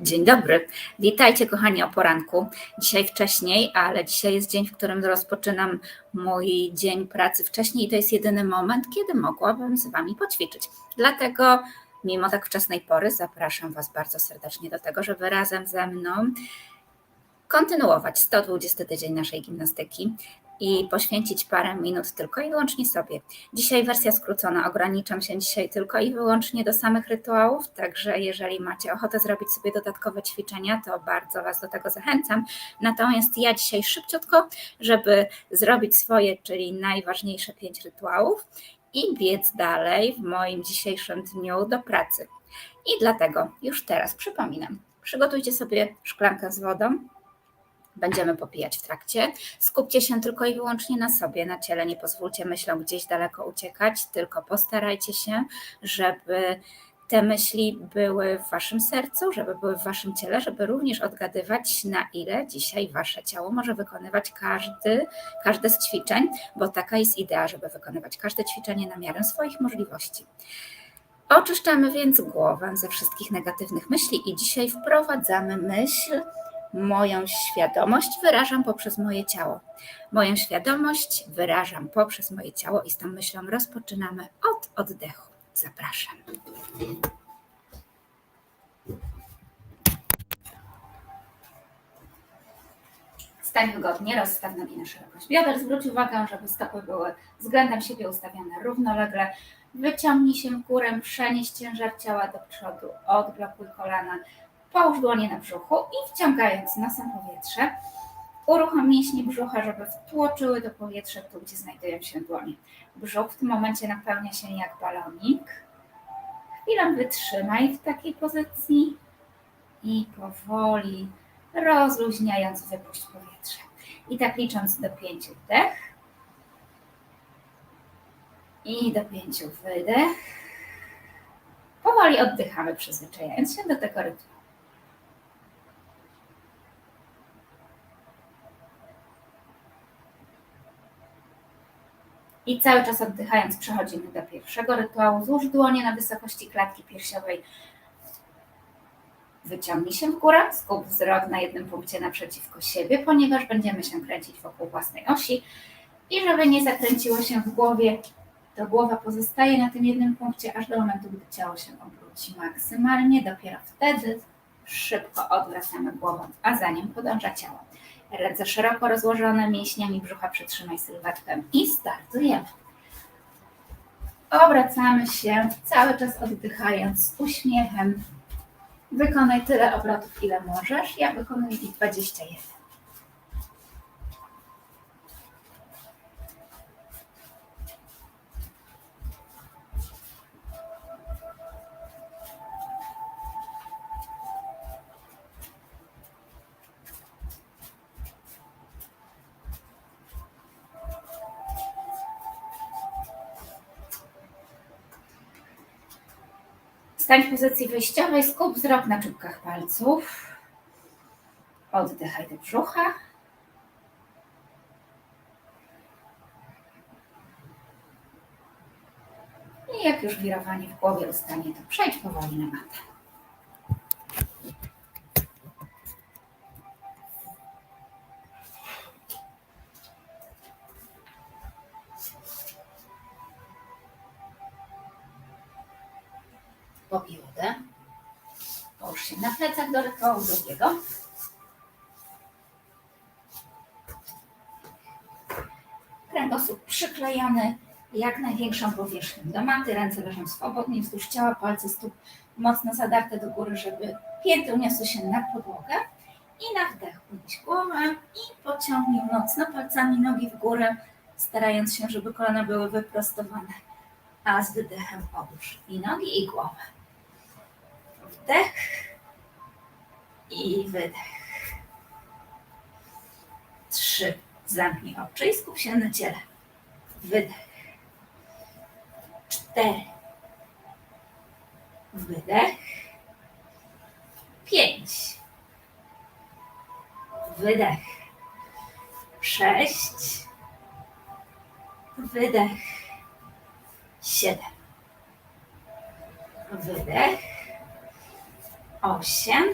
Dzień dobry. Witajcie, kochani, o poranku. Dzisiaj wcześniej, ale dzisiaj jest dzień, w którym rozpoczynam mój dzień pracy wcześniej i to jest jedyny moment, kiedy mogłabym z Wami poćwiczyć. Dlatego, mimo tak wczesnej pory, zapraszam Was bardzo serdecznie do tego, żeby razem ze mną kontynuować 120 tydzień naszej gimnastyki i poświęcić parę minut tylko i wyłącznie sobie. Dzisiaj wersja skrócona, ograniczam się dzisiaj tylko i wyłącznie do samych rytuałów, także jeżeli macie ochotę zrobić sobie dodatkowe ćwiczenia, to bardzo Was do tego zachęcam. Natomiast ja dzisiaj szybciutko, żeby zrobić swoje, czyli najważniejsze pięć rytuałów i biec dalej w moim dzisiejszym dniu do pracy. I dlatego już teraz przypominam, przygotujcie sobie szklankę z wodą, będziemy popijać w trakcie. Skupcie się tylko i wyłącznie na sobie, na ciele. Nie pozwólcie myślom gdzieś daleko uciekać, tylko postarajcie się, żeby te myśli były w waszym sercu, żeby były w waszym ciele, żeby również odgadywać, na ile dzisiaj wasze ciało może wykonywać każdy, każde z ćwiczeń, bo taka jest idea, żeby wykonywać każde ćwiczenie na miarę swoich możliwości. Oczyszczamy więc głowę ze wszystkich negatywnych myśli i dzisiaj wprowadzamy myśl Moją świadomość wyrażam poprzez moje ciało. Moją świadomość wyrażam poprzez moje ciało i z tą myślą rozpoczynamy od oddechu. Zapraszam. Stań wygodnie, rozstaw nogi na szerokość bioder. Zwróć uwagę, żeby stopy były względem siebie ustawione równolegle. Wyciągnij się górę, przenieś ciężar ciała do przodu, odblokuj kolana, Połóż dłonie na brzuchu i wciągając nosem powietrze, uruchom mięśnie brzucha, żeby wtłoczyły do powietrza tu, gdzie znajdują się dłonie. Brzuch w tym momencie napełnia się jak balonik. Chwilę wytrzymaj w takiej pozycji i powoli rozluźniając wypuść powietrze. I tak licząc do pięciu wdech i do pięciu wydech. Powoli oddychamy, przyzwyczajając się do tego rytmu. I cały czas oddychając przechodzimy do pierwszego rytuału. Złóż dłonie na wysokości klatki piersiowej. Wyciągnij się w górę, skup wzrok na jednym punkcie naprzeciwko siebie, ponieważ będziemy się kręcić wokół własnej osi. I żeby nie zakręciło się w głowie, to głowa pozostaje na tym jednym punkcie, aż do momentu, gdy ciało się obróci maksymalnie. Dopiero wtedy szybko odwracamy głową, a za nim podąża ciało. Ręce szeroko rozłożone, mięśniami brzucha przytrzymaj sylwetkę i startujemy. Obracamy się, cały czas oddychając z uśmiechem. Wykonaj tyle obrotów, ile możesz. Ja wykonuję ich 21. Stań w pozycji wyjściowej, skup wzrok na czubkach palców. Oddychaj do brzucha. I jak już wirowanie w głowie ustanie, to przejdź powoli na matę. Popij wodę. Połóż się na plecach do rytuału drugiego. Kręgosłup przyklejony jak największą powierzchnią do maty. Ręce leżą swobodnie wzdłuż ciała, palce stóp mocno zadarte do góry, żeby pięty uniosły się na podłogę. I na wdech podnieś głowę i pociągnij mocno palcami nogi w górę, starając się, żeby kolana były wyprostowane. A z wydechem odłóż i nogi i głowę. Wdech i wydech. Trzy. Zamknij oczy i skup się na ciele. Wydech. Cztery. Wydech. Pięć. Wydech. Sześć. Wydech. Siedem. Wydech osiem,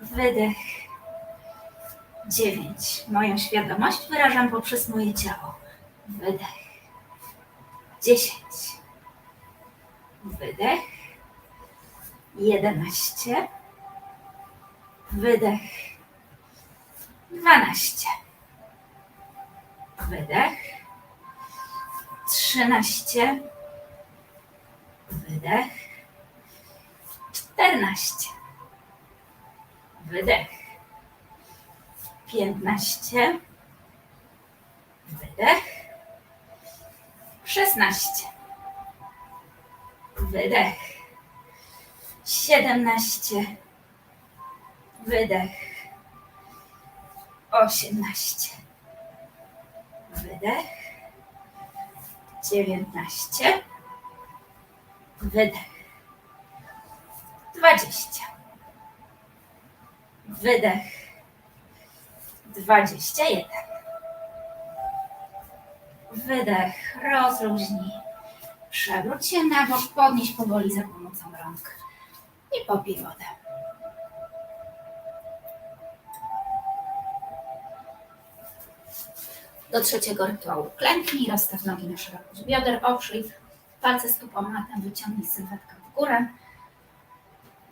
Wydech. Dziewięć. Moją świadomość wyrażam poprzez moje ciało. Wydech. Dziesięć. Wydech. Jedenaście. Wydech. Dwanaście. Wydech. Trzynaście. Wydech. Czternaście. Wydech. Piętnaście. Wydech. Szesnaście. Wydech. Siedemnaście. Wydech. Osiemnaście. Wydech. Dziewiętnaście. Wydech. Dwadzieścia. Wydech. Dwadzieścia jeden. Wydech. Rozluźnij. Przewróć się na bok, podnieś powoli za pomocą rąk i popij wodę. Do trzeciego rytuału klęknij, rozstaw nogi na szerokość bioder, oprzyj palce stóp o matę, wyciągnij sylwetkę w górę.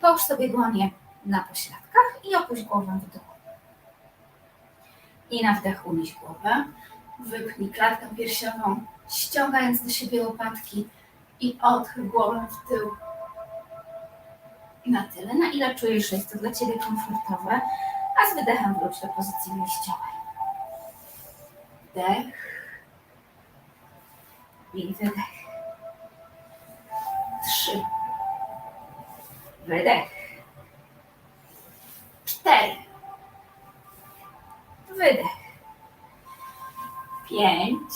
Połóż sobie dłonie na pośladkach i opuść głowę w dół. I na wdech unieś głowę. Wypchnij klatkę piersiową, ściągając do siebie łopatki i odchyl głowę w tył. Na tyle, na ile czujesz, że jest to dla Ciebie komfortowe, a z wydechem wróć do pozycji wyjściowej. Wdech i wydech. Trzy. Wydech. Cztery. Wydech. Pięć.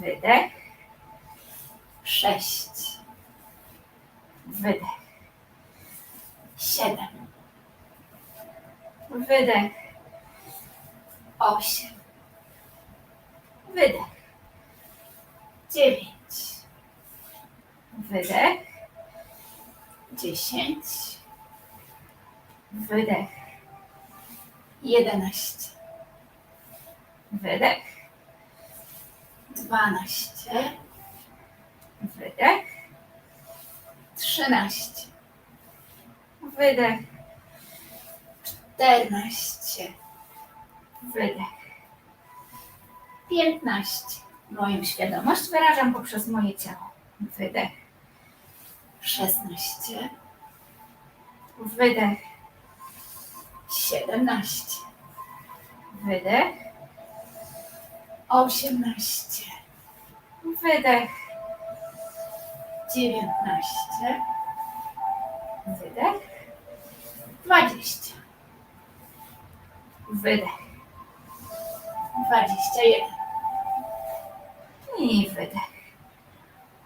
Wydech. Sześć. Wydech. Siedem. Wydech. Osiem. Wydech. Dziewięć. Wydech. Dziesięć. Wydech. Jedenaście. Wydech. Dwanaście. Wydech. Trzynaście. Wydech. Czternaście. Wydech. Piętnaście. Moją świadomość wyrażam poprzez moje ciało. Wydech. Szesnaście. Wydech. Siedemnaście. Wydech. Osiemnaście. Wydech. Dziewiętnaście. Wydech. Dwadzieścia. Wydech. Dwadzieścia jeden. I wydech.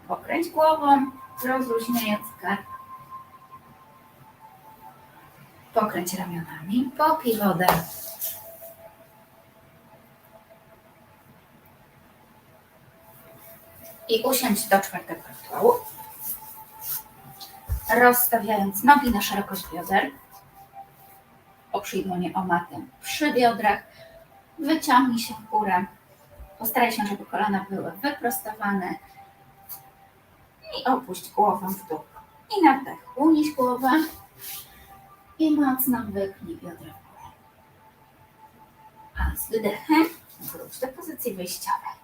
Pokręć głową, rozluźniając kark. Pokręć ramionami, popij wodę. I usiądź do czwartego rytuału. Rozstawiając nogi na szerokość bioder. Oprzyj dłonie o matę przy biodrach. Wyciągnij się w górę. Postaraj się, żeby kolana były wyprostowane. I opuść głowę w dół. I na wdech unieś głowę. I mocno wypnij biodra w górę. A z wydechem wróć do pozycji wyjściowej.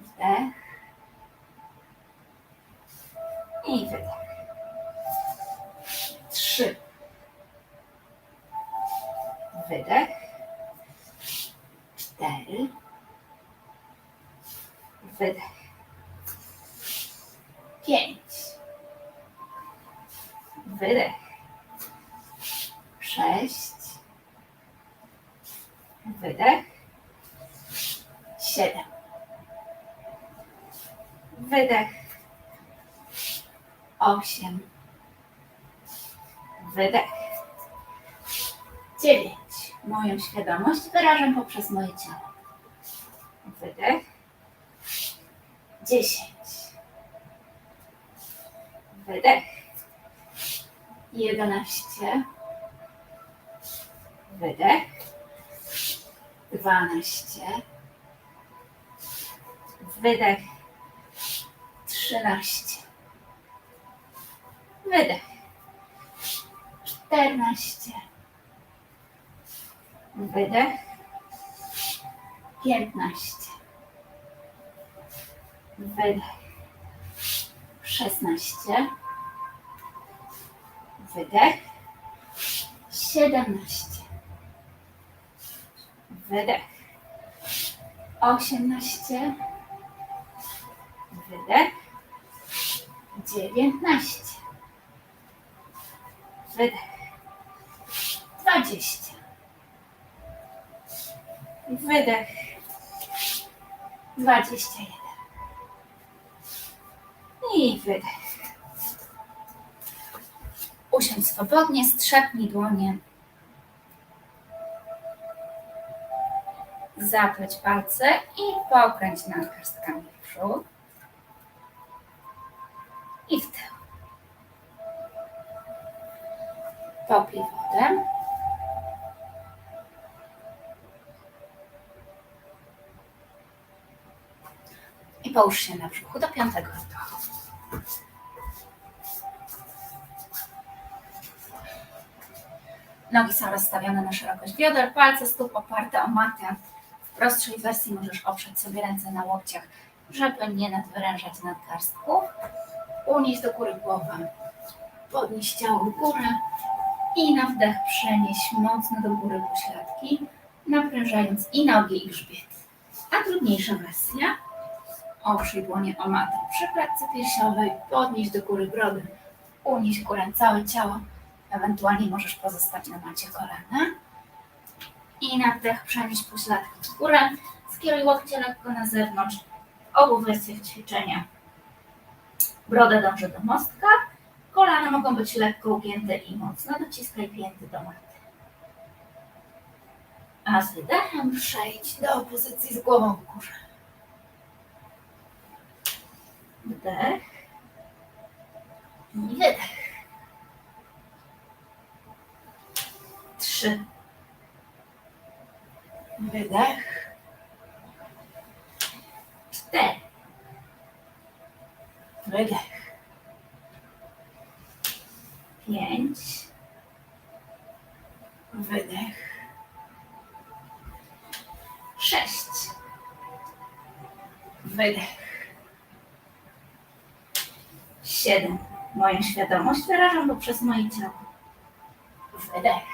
Wdech. I wydech. Trzy. Wydech. Cztery. Wydech. Pięć. Wydech. Sześć. Wydech. Siedem. Wydech. Osiem. Wydech. Dziewięć. Moją świadomość wyrażam poprzez moje ciało. Wydech. Dziesięć. Wydech. jedenaście, wydech, dwanaście, wydech, trzynaście, wydech, czternaście, wydech, piętnaście, wydech, szesnaście, wydech, siedemnaście, wydech, osiemnaście, wydech, dziewiętnaście, wydech, dwadzieścia, wydech, dwadzieścia jeden i wydech. Usiądź swobodnie, strzepnij dłonie. Zapleć palce i pokręć nadgarstkami w przód i w tył. Popij wodę. I połóż się na brzuchu do piątego oddechu. Nogi są rozstawione na szerokość bioder, palce stóp oparte o matę. W prostszej wersji możesz oprzeć sobie ręce na łokciach, żeby nie nadwyrężać nadgarstków. Unieść do góry głowę, podnieść ciało w górę i na wdech przenieść mocno do góry pośladki, naprężając i nogi, i grzbiet. A trudniejsza wersja Oprzyj dłonie o matę przy klatce piersiowej, podnieść do góry brodę, unieść górę całe ciało, ewentualnie możesz pozostać na macie kolana. I na wdech przenieść pośladki w górę, skieruj łokcie lekko na zewnątrz, obu wersjach ćwiczenia. Broda dąży do mostka, kolana mogą być lekko ugięte i mocno dociskaj pięty do maty. A z wydechem przejdź do pozycji z głową w górze. Wdech i wydech. Trzy. Wydech. Cztery. Wydech. Pięć. Wydech. Sześć. Wydech. Siedem. Moją świadomość wyrażam poprzez moje ciało. Wydech.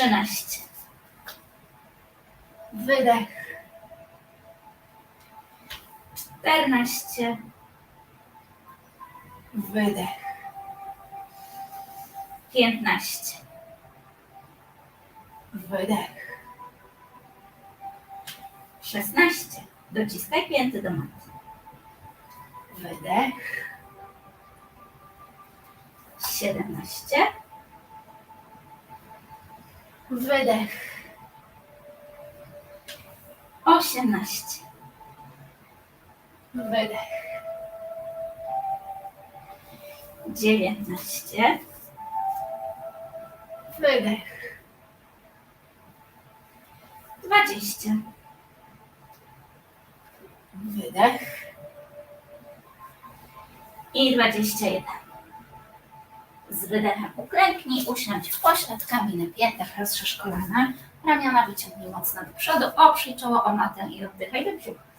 Trzynaście. Wydech. Czternaście. Wydech. Piętnaście. Wydech. Szesnaście. Dociskaj pięty do maty. Wydech. Siedemnaście. Wydech. Osiemnaście. Wydech. Dziewiętnaście. Wydech. Dwadzieścia. Wydech. I dwadzieścia jeden. Z wydechem uklęknij, usiądź pośladkami na piętach, rozszerz kolana, ramiona wyciągnij mocno do przodu, oprzyj czoło o matę i oddychaj do brzucha.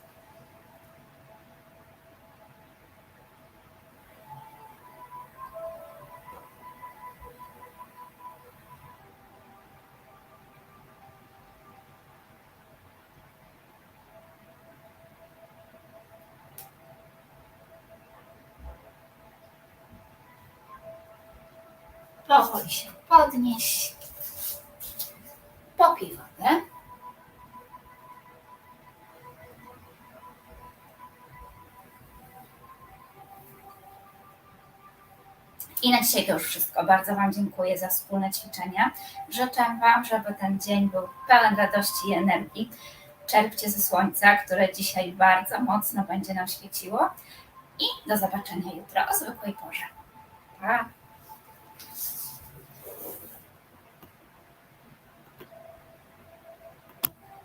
Powoli się podnieś. Popij wodę. I na dzisiaj to już wszystko. Bardzo Wam dziękuję za wspólne ćwiczenia. Życzę Wam, żeby ten dzień był pełen radości i energii. Czerpcie ze słońca, które dzisiaj bardzo mocno będzie nam świeciło. I do zobaczenia jutro o zwykłej porze. Pa!